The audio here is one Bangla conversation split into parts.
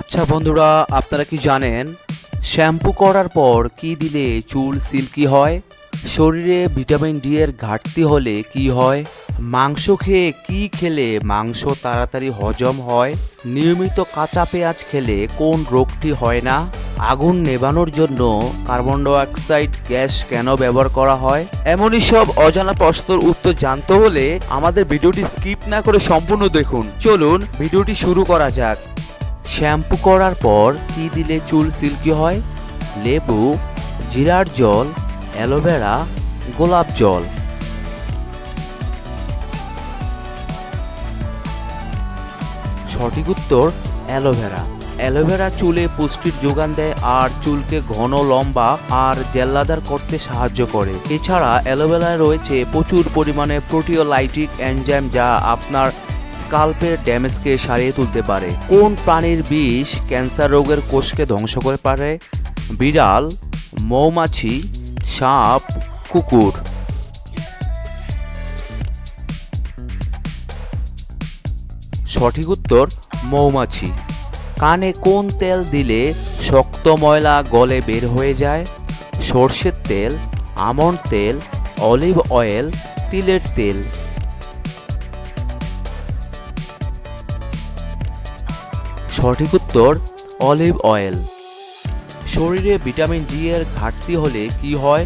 আচ্ছা বন্ধুরা, আপনারা কি জানেন শ্যাম্পু করার পর কি দিলে চুল সিল্কি হয়? শরীরে ভিটামিন ডি এর ঘাটতি হলে কি হয়? মাংস খেয়ে কি খেলে মাংস তাড়াতাড়ি হজম হয়? নিয়মিত কাঁচা পেঁয়াজ খেলে কোন রোগটি হয় না? আগুন নেভানোর জন্য কার্বন ডাইঅক্সাইড গ্যাস কেন ব্যবহার করা হয়? এমনই সব অজানা প্রশ্নের উত্তর জানতে হলে আমাদের ভিডিওটি স্কিপ না করে সম্পূর্ণ দেখুন। চলুন, ভিডিওটি শুরু করা যাক। শ্যাম্পু করার পর কি দিলে চুল সিল্কি হয়? লেবু, জিরার জল, অ্যালোভেরা, গোলাপ জল। সঠিক উত্তর, অ্যালোভেরা। অ্যালোভেরা চুলে পুষ্টির যোগান দেয় আর চুলকে ঘন, লম্বা আর জেল্লাদার করতে সাহায্য করে। এছাড়া অ্যালোভেরায় রয়েছে প্রচুর পরিমাণে প্রোটিওলাইটিক এনজাইম যা আপনার স্কাল্পের ড্যামেজকে সারিয়ে তুলতে পারে। কোন প্রাণীর বিষ ক্যান্সার রোগের কোষকে ধ্বংস করে পারে? বিড়াল, মৌমাছি, সাপ, কুকুর। সঠিক উত্তর, মৌমাছি। কানে কোন তেল দিলে শক্ত ময়লা গলে বের হয়ে যায়? সর্ষের তেল আমন্ড তেল, অলিভ অয়েল, তিলের তেল। সঠিক উত্তর, অলিভ অয়েল। শরীরে ভিটামিন ডি এর ঘাটতি হলে কি হয়?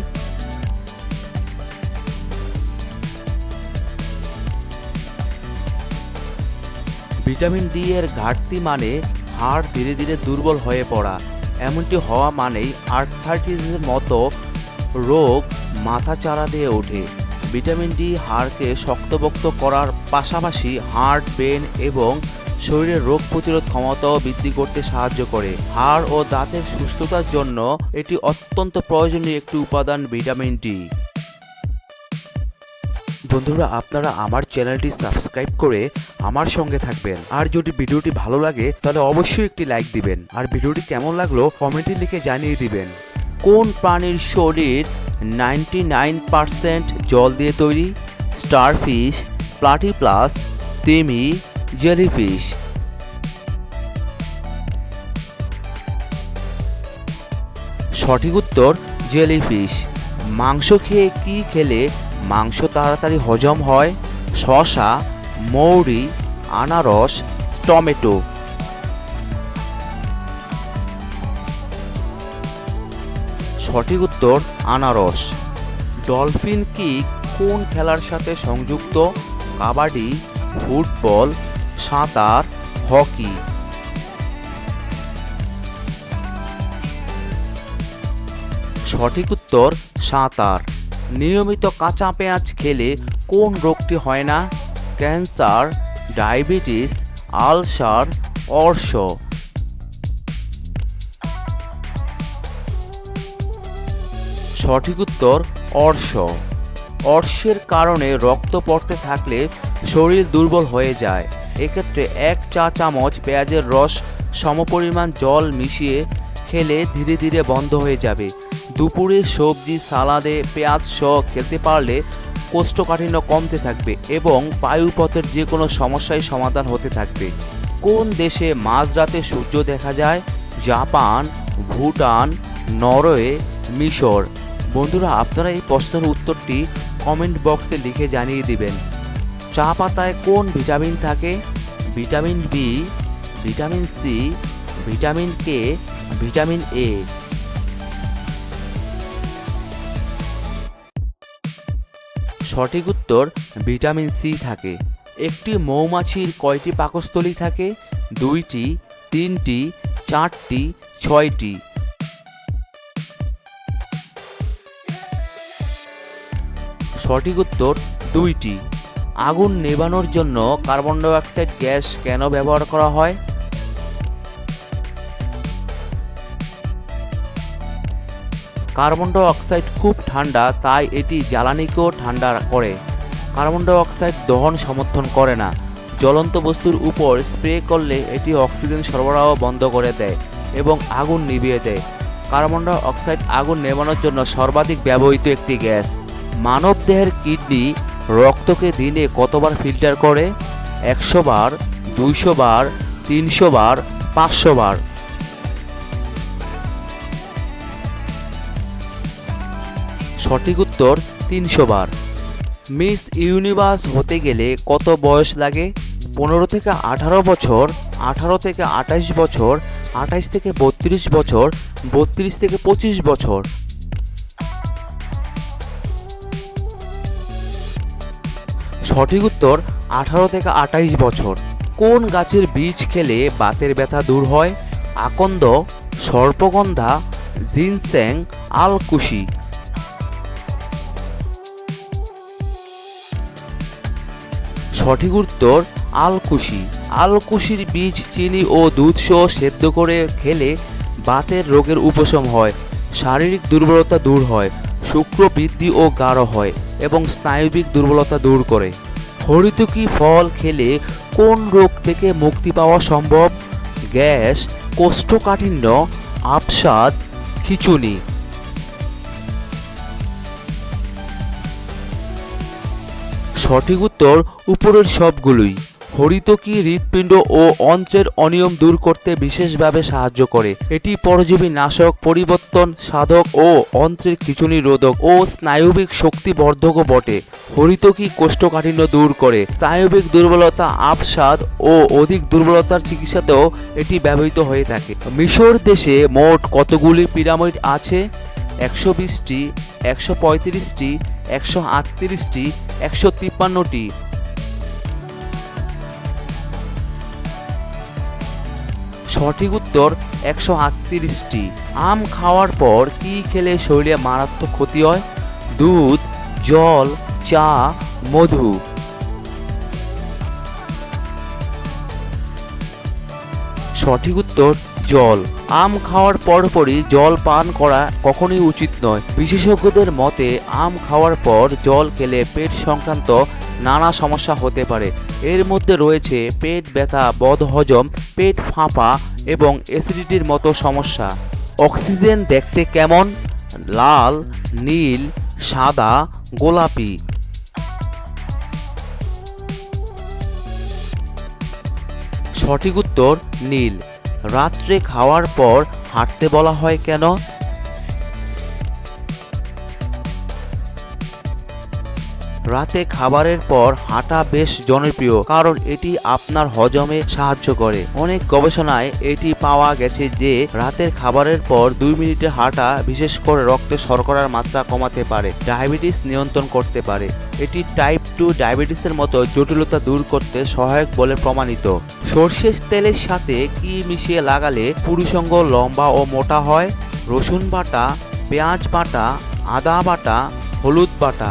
ভিটামিন ডি এর ঘাটতি মানে হাড় ধীরে ধীরে দুর্বল হয়ে পড়া। এমনটি হওয়া মানেই আর্থাইটিসের মতো রোগ মাথা চারা দিয়ে ওঠে। ভিটামিন ডি হাড়কে শক্তপোক্ত করার পাশাপাশি হার্ট ব্রেন এবং শরীরের রোগ প্রতিরোধ ক্ষমতাও বৃদ্ধি করতে সাহায্য করে। হাড় ও দাঁতের সুস্থতার জন্য এটি অত্যন্ত প্রয়োজনীয় একটি উপাদান ভিটামিন ডি। বন্ধুরা, আপনারা আমার চ্যানেলটি সাবস্ক্রাইব করে আমার সঙ্গে থাকবেন। আর যদি ভিডিওটি ভালো লাগে, তাহলে অবশ্যই একটি লাইক দিবেন। আর ভিডিওটি কেমন লাগল, কমেন্টে লিখে জানিয়ে দিবেন। কোন প্রাণীর শরীর নাইনটি নাইন পারসেন্ট জল দিয়ে তৈরি? স্টারফিশ, প্লাটিপ্লাস, তিমি জেলিফিশ সঠিক উত্তর জেলিফিশ মাংস খেয়ে কি খেলে মাংস তাড়াতাড়ি হজম হয়? শসা, মৌরি, আনারস, টমেটো। সঠিক উত্তর, আনারস। ডলফিন কিক কোন খেলার সাথে সংযুক্ত? কাবাডি, ফুটবল সাঁতার হকি। সঠিক উত্তর সাঁতার নিয়মিত কাঁচা পেঁয়াজ খেলে কোন রোগটি হয় না? ক্যান্সার, ডায়াবেটিস, আলসার, অর্শ। সঠিক উত্তর, অর্শ। অর্শের কারণে রক্ত পড়তে থাকলে শরীর দুর্বল হয়ে যায়। এক্ষেত্রে এক চা চামচ পেঁয়াজের রস সমপরিমাণ জল মিশিয়ে খেলে ধীরে ধীরে বন্ধ হয়ে যাবে। দুপুরে সবজি, সালাদে পেঁয়াজ সহ খেতে পারলে কোষ্ঠকাঠিন্য কমতে থাকবে এবং বায়ুপথের যে কোনো সমস্যায় সমাধান হতে থাকবে। কোন দেশে মাঝরাতে সূর্য দেখা যায়? জাপান, ভুটান, নরওয়ে, মিশর। বন্ধুরা, আপনারা এই প্রশ্নের উত্তরটি কমেন্ট বক্সে লিখে জানিয়ে দিবেন। চা পাতায় কোন ভিটামিন থাকে? Vitamin B, vitamin C, vitamin K, vitamin A. সঠিক উত্তর, ভিটামিন সি থাকে। একটি মৌমাছির কয়টি পাকস্থলী থাকে? দুইটি, তিনটি, চারটি, ছয়টি। সঠিক উত্তর, দুইটি। আগুন নেভানোর জন্য কার্বন ডাইঅক্সাইড গ্যাস কেন ব্যবহার করা হয়? কার্বন ডাইঅক্সাইড খুব ঠান্ডা, তাই এটি জ্বালানিকেও ঠান্ডা করে। কার্বন ডাইঅক্সাইড দহন সমর্থন করে না। জ্বলন্ত বস্তুর উপর স্প্রে করলে এটি অক্সিজেন সরবরাহ বন্ধ করে দেয় এবং আগুন নিভিয়ে দেয়। কার্বন ডাইঅক্সাইড আগুন নেভানোর জন্য সর্বাধিক ব্যবহৃত একটি গ্যাস। মানবদেহের কিডনি রক্তকে দিনে কতবার ফিল্টার করে? একশো বার দুইশো বার তিনশো বার পাঁচশো বার সঠিক উত্তর তিনশো বার মিস ইউনিভার্স হতে গেলে কত বয়স লাগে? পনেরো থেকে আঠারো বছর, আঠারো থেকে আঠাশ বছর আঠাশ থেকে বত্রিশ বছর, বত্রিশ থেকে পঁচিশ বছর। সঠিক উত্তর, আঠারো থেকে আঠাইশ বছর। কোন গাছের বীজ খেলে বাতের ব্যথা দূর হয়? আকন্দ, সর্পগন্ধা জিনস্যাং আলকুশি। সঠিক উত্তর, আলকুশি। আলকুশির বীজ চিনি ও দুধ সহ সেদ্ধ করে খেলে বাতের রোগের উপশম হয়, শারীরিক দুর্বলতা দূর হয়, শুক্র বৃদ্ধি ও গাঢ় হয় এবং স্নায়বিক দুর্বলতা দূর করে। হরিতকি ফল খেলে কোন রোগ থেকে মুক্তি পাওয়া সম্ভব? গ্যাস, কোষ্ঠকাঠিন্য, আপসাদ, খিচুনি। সঠিক উত্তর উপরের সবগুলোই। হরিতকি, হৃৎপিণ্ড ও অন্ত্রের অনিয়ম দূর করতে বিশেষভাবে সাহায্য করে। এটি পরজীবী নাশক, পরিবর্তন, সাধক ও অন্ত্রের খিচুনি রোধক ও স্নায়বিক শক্তিবর্ধকও বটে। হরিতকি কোষ্ঠকাঠিন্য দূর করে। স্নায়বিক দুর্বলতা, আপসাদ ও অধিক দুর্বলতার চিকিৎসাতেও এটি ব্যবহৃত হয়ে থাকে। মিশর দেশে মোট কতগুলি পিরামিড আছে? একশো বিশটি, একশো পঁয়ত্রিশটি, একশো আটত্রিশটি, একশো তিপ্পান্নটি। সঠিক উত্তর একশো আটত্রিশটি। আম খাওয়ার পর কি খেলে শরীরে মারাত্মক ক্ষতি হয়? দুধ, জল, চা, মধু। সঠিক উত্তর, জল। আম খাওয়ার পরপরই জল পান করা কখনোই উচিত নয়। বিশেষজ্ঞদের মতে, আম খাওয়ার পর জল খেলে পেট সংক্রান্ত নানা সমস্যা হতে পারে। এর মধ্যে রয়েছে পেট ব্যথা, বদহজম, পেট ফাঁপা এবং অ্যাসিডিটির মতো সমস্যা। অক্সিজেন দেখতে কেমন? লাল, নীল, সাদা, গোলাপি। সঠিক উত্তর, নীল। রাত্রে খাওয়ার পর হাঁটতে বলা হয় কেন? রাতে খাবারের পর হাঁটা বেশ জনপ্রিয়, কারণ এটি আপনার হজমে সাহায্য করে। অনেক গবেষণায় এটি পাওয়া গেছে যে রাতের খাবারের পর দুই মিনিটে হাঁটা, বিশেষ করে রক্তে শর্করার মাত্রা কমাতে পারে, ডায়াবেটিস নিয়ন্ত্রণ করতে পারে। এটি টাইপ টু ডায়াবেটিসের মতো জটিলতা দূর করতে সহায়ক বলে প্রমাণিত। সর্ষের তেলের সাথে কি মিশিয়ে লাগালে পুরুষঙ্গ লম্বা ও মোটা হয়? রসুন বাটা, পেঁয়াজ বাটা, আদা বাটা, হলুদ বাটা।